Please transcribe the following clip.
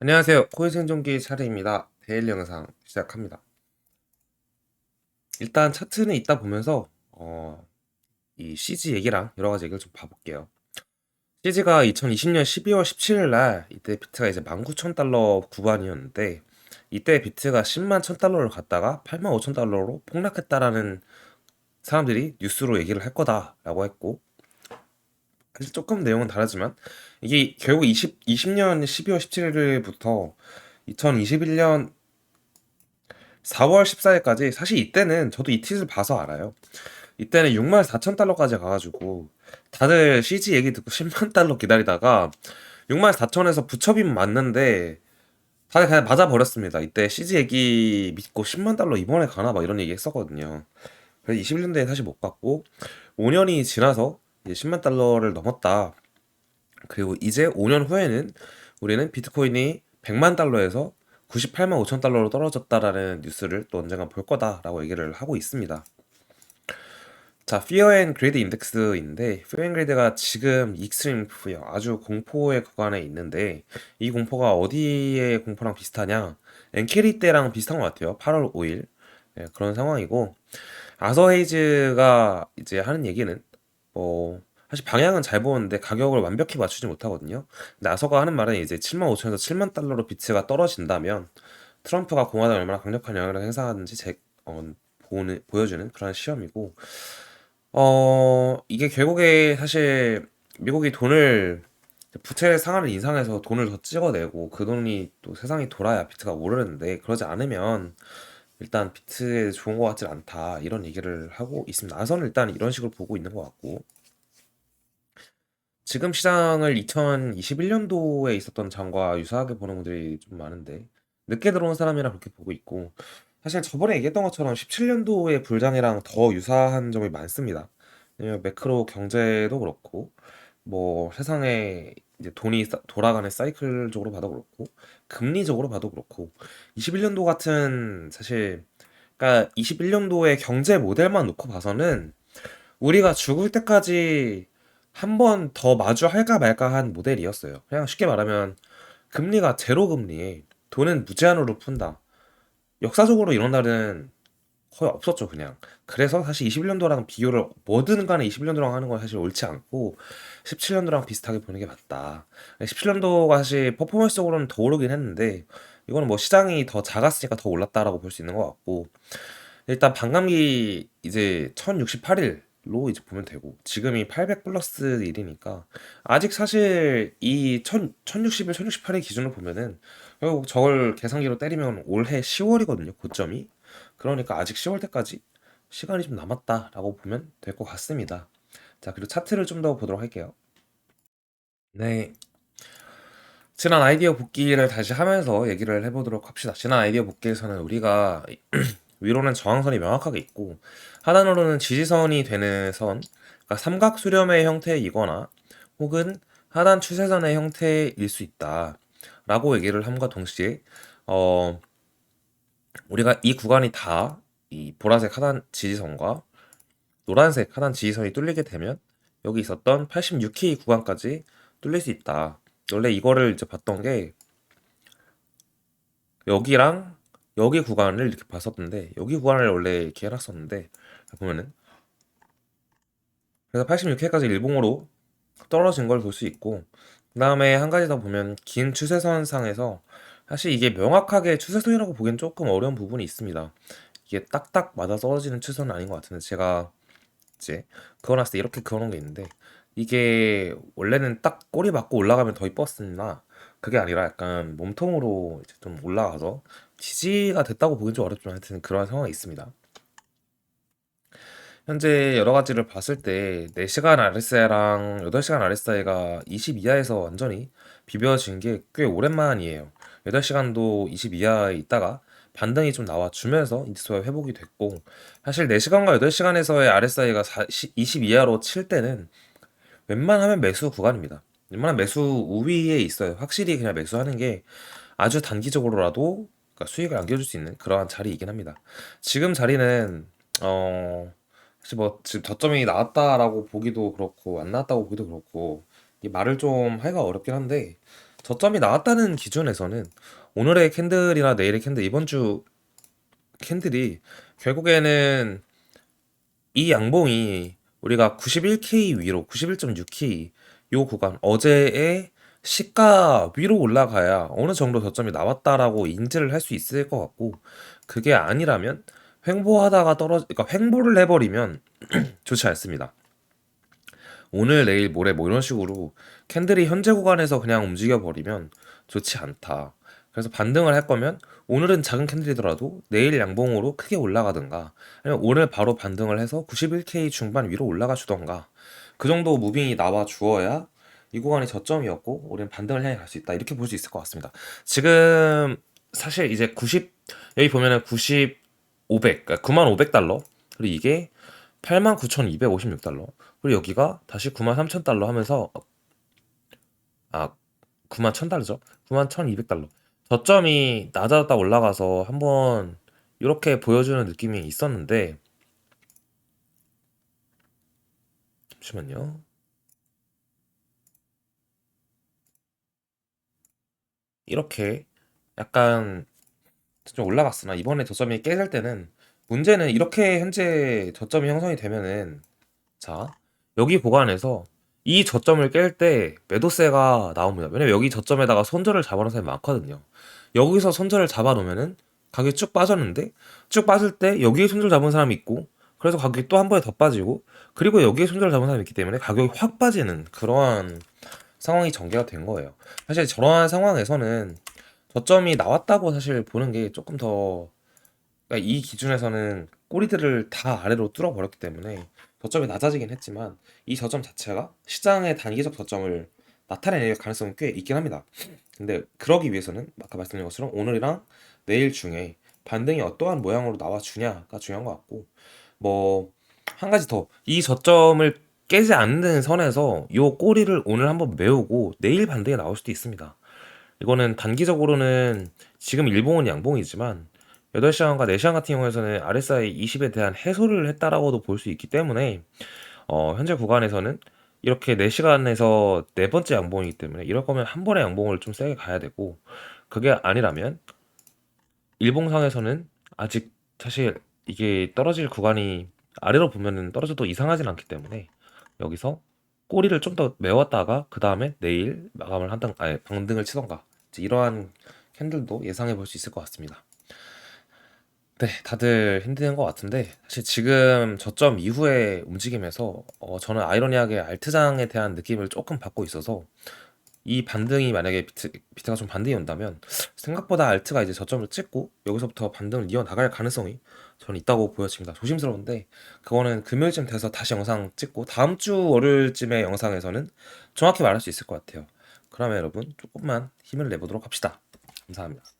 안녕하세요. 코인 생존기 차례입니다. 데일리 영상 시작합니다. 일단 차트는 있다 보면서 어, 이 CG 얘기랑 여러 가지 얘기를 좀 봐볼게요. CG가 2020년 12월 17일 날 이때 비트가 이제 19,000달러 구간이었는데 이때 비트가 10만 1,000달러를 갔다가 8만 5,000달러로 폭락했다라는 사람들이 뉴스로 얘기를 할 거다라고 했고 사실 조금 내용은 다르지만 이게 결국 20, 20년 12월 17일부터 2021년 4월 14일까지 사실 이때는 저도 이 tweet을 봐서 알아요. 이때는 6만 4천 달러까지 가가지고 다들 CG 얘기 듣고 10만 달러 기다리다가 6만 4천에서 부처빔 맞는데 다들 그냥 맞아 버렸습니다. 이때 CG 얘기 믿고 10만 달러 이번에 가나 막 이런 얘기 했었거든요. 그래서 21년도에 사실 못 갔고 5년이 지나서 이제 10만 달러를 넘었다. 그리고 이제 5년 후에는 우리는 비트코인이 100만 달러에서 98만 5천 달러로 떨어졌다라는 뉴스를 또 언젠가 볼 거다라고 얘기를 하고 있습니다. 자, Fear and Greed 인덱스인데 Fear and Greed가 지금 익스트림 Fear, 아주 공포의 구간에 있는데 이 공포가 어디의 공포랑 비슷하냐? 엔캐리 때랑 비슷한 것 같아요. 8월 5일 네, 그런 상황이고 아서 헤이즈가 이제 하는 얘기는 뭐 사실 방향은 잘 보는데 가격을 완벽히 맞추지 못하거든요. 아서가 하는 말은 이제 7만 5천에서 7만 달러로 비트가 떨어진다면 트럼프가 공화당에 얼마나 강력한 영향을 행사하는지 제, 어, 보는, 보여주는 그런 시험이고 어 이게 결국에 사실 미국이 돈을 부채 상한을 인상해서 돈을 더 찍어내고 그 돈이 또 세상이 돌아야 비트가 오르는데 그러지 않으면 일단 비트에 좋은 것 같질 않다 이런 얘기를 하고 있습니다. 아서는 일단 이런 식으로 보고 있는 것 같고 지금 시장을 2021년도에 있었던 장과 유사하게 보는 분들이 좀 많은데 늦게 들어온 사람이라 그렇게 보고 있고 사실 저번에 얘기했던 것처럼 17년도의 불장이랑 더 유사한 점이 많습니다. 매크로 경제도 그렇고 뭐 세상에 이제 돈이 싸- 돌아가는 사이클적으로 봐도 그렇고 금리적으로 봐도 그렇고 21년도 같은 사실 그러니까 21년도의 경제 모델만 놓고 봐서는 우리가 죽을 때까지 한 번 더 마주할까 말까 한 모델이었어요. 그냥 쉽게 말하면 금리가 제로 금리에 돈은 무제한으로 푼다. 역사적으로 이런 날은 거의 없었죠, 그냥. 그래서 사실 21년도랑 비교를 뭐든 간에 21년도랑 하는 건 사실 옳지 않고 17년도랑 비슷하게 보는 게 맞다. 17년도가 사실 퍼포먼스적으로는 더 오르긴 했는데 이거는 뭐 시장이 더 작았으니까 더 올랐다라고 볼 수 있는 것 같고 일단 반감기 이제 1068일로 이제 보면 되고 지금이 800 플러스 1이니까 아직 사실 이 1000, 1061, 1068일 기준으로 보면은 결국 저걸 계산기로 때리면 올해 10월이거든요, 고점이. 그러니까 아직 10월 때까지 시간이 좀 남았다라고 보면 될 것 같습니다. 자, 그리고 차트를 좀 더 보도록 할게요. 네. 지난 아이디어 복귀를 다시 하면서 얘기를 해보도록 합시다. 지난 아이디어 복귀에서는 우리가 위로는 저항선이 명확하게 있고 하단으로는 지지선이 되는 선, 그러니까 삼각 수렴의 형태이거나 혹은 하단 추세선의 형태일 수 있다. 라고 얘기를 함과 동시에 어 우리가 이 구간이 다 이 보라색 하단 지지선과 노란색 하단 지지선이 뚫리게 되면 여기 있었던 86K 구간까지 뚫릴 수 있다. 원래 이거를 이제 봤던 게 여기랑 여기 구간을 이렇게 봤었는데 여기 구간을 원래 이렇게 해놨었는데 보면은 그래서 86회까지 일봉으로 떨어진 걸 볼 수 있고 그 다음에 한 가지 더 보면 긴 추세선상에서 사실 이게 명확하게 추세선이라고 보기엔 조금 어려운 부분이 있습니다. 이게 딱딱 맞아 떨어지는 추세선은 아닌 것 같은데 제가 이제 그어놨을 때 이렇게 그어 놓은 게 있는데 이게 원래는 딱 꼬리 맞고 올라가면 더 이뻤으나 그게 아니라 약간 몸통으로 이제 좀 올라가서 지지가 됐다고 보긴 좀 어렵지만 하여튼 그런 상황이 있습니다. 현재 여러 가지를 봤을 때 4시간 RSI랑 8시간 RSI가 20 이하에서 완전히 비벼진 게 꽤 오랜만이에요. 8시간도 20 이하에 있다가 반등이 좀 나와주면서 인디스가 회복이 됐고 사실 4시간과 8시간에서의 RSI가 20 이하로 칠 때는 웬만하면 매수 구간입니다. 웬만한 매수 우위에 있어요. 확실히 그냥 매수하는 게 아주 단기적으로라도 그러니까 수익을 안겨줄 수 있는 그러한 자리이긴 합니다. 지금 자리는 어 사실 뭐 지금 저점이 나왔다라고 보기도 그렇고 안 나왔다고 보기도 그렇고 이 말을 좀 하기가 어렵긴 한데 저점이 나왔다는 기준에서는 오늘의 캔들이나 내일의 캔들, 이번 주 캔들이 결국에는 이 양봉이 우리가 91K 위로 91.6K 요 구간 어제의 시가 위로 올라가야 어느 정도 저점이 나왔다라고 인지를 할 수 있을 것 같고 그게 아니라면 횡보하다가 떨어 그러니까 횡보를 해버리면 좋지 않습니다. 오늘 내일 모레 뭐 이런 식으로 캔들이 현재 구간에서 그냥 움직여 버리면 좋지 않다. 그래서 반등을 할 거면 오늘은 작은 캔들이더라도 내일 양봉으로 크게 올라가든가 아니면 오늘 바로 반등을 해서 91K 중반 위로 올라가 주던가 그 정도 무빙이 나와 주어야 이 구간이 저점이었고 우리는 반등을 향해 갈 수 있다 이렇게 볼 수 있을 것 같습니다. 지금 사실 이제 90 여기 보면은 90 500 그러니까 9,500달러 그리고 이게 89,256달러. 그리고 여기가 다시 93,000달러 하면서 아 91,000달러죠? 91,200달러. 저점이 낮았다 올라가서 한번 이렇게 보여주는 느낌이 있었는데 잠시만요. 이렇게 약간 좀 올라갔으나 이번에 저점이 깨질 때는 문제는 이렇게 현재 저점이 형성이 되면은 자 여기 보관해서 이 저점을 깰 때 매도세가 나옵니다. 왜냐면 여기 저점에다가 손절을 잡아놓은 사람이 많거든요. 여기서 손절을 잡아놓으면은 가격이 쭉 빠졌는데 쭉 빠질 때 여기에 손절 잡은 사람이 있고 그래서 가격이 또 한 번에 더 빠지고 그리고 여기에 손절 잡은 사람이 있기 때문에 가격이 확 빠지는 그러한 상황이 전개가 된 거예요. 사실 저러한 상황에서는 저점이 나왔다고 사실 보는 게 조금 더 그러니까 이 기준에서는 꼬리들을 다 아래로 뚫어버렸기 때문에 저점이 낮아지긴 했지만 이 저점 자체가 시장의 단기적 저점을 나타낼 가능성은 꽤 있긴 합니다. 근데 그러기 위해서는 아까 말씀드린 것처럼 오늘이랑 내일 중에 반등이 어떠한 모양으로 나와주냐가 중요한 것 같고 뭐 한 가지 더 이 저점을 깨지 않는 선에서 요 꼬리를 오늘 한번 메우고 내일 반등이 나올 수도 있습니다. 이거는 단기적으로는 지금 일봉은 양봉이지만 8시간과 4시간 같은 경우에서는 RSI 20에 대한 해소를 했다라고도 볼 수 있기 때문에 어, 현재 구간에서는 이렇게 4시간에서 네 번째 양봉이기 때문에 이럴 거면 한 번에 양봉을 좀 세게 가야 되고 그게 아니라면 일봉상에서는 아직 사실 이게 떨어질 구간이 아래로 보면은 떨어져도 이상하진 않기 때문에 여기서 꼬리를 좀 더 메웠다가 그 다음에 내일 마감을 한다 아니 방등을 치던가 이러한 캔들도 예상해 볼 수 있을 것 같습니다. 네, 다들 힘든 것 같은데 사실 지금 저점 이후의 움직임에서 어, 저는 아이러니하게 알트장에 대한 느낌을 조금 받고 있어서 이 반등이 만약에 비트, 비트가 좀 반등이 온다면 생각보다 알트가 이제 저점을 찍고 여기서부터 반등을 이어 나갈 가능성이 저는 있다고 보여집니다. 조심스러운데 그거는 금요일쯤 돼서 다시 영상 찍고 다음 주 월요일쯤의 영상에서는 정확히 말할 수 있을 것 같아요. 그러면 여러분 조금만 힘을 내보도록 합시다. 감사합니다.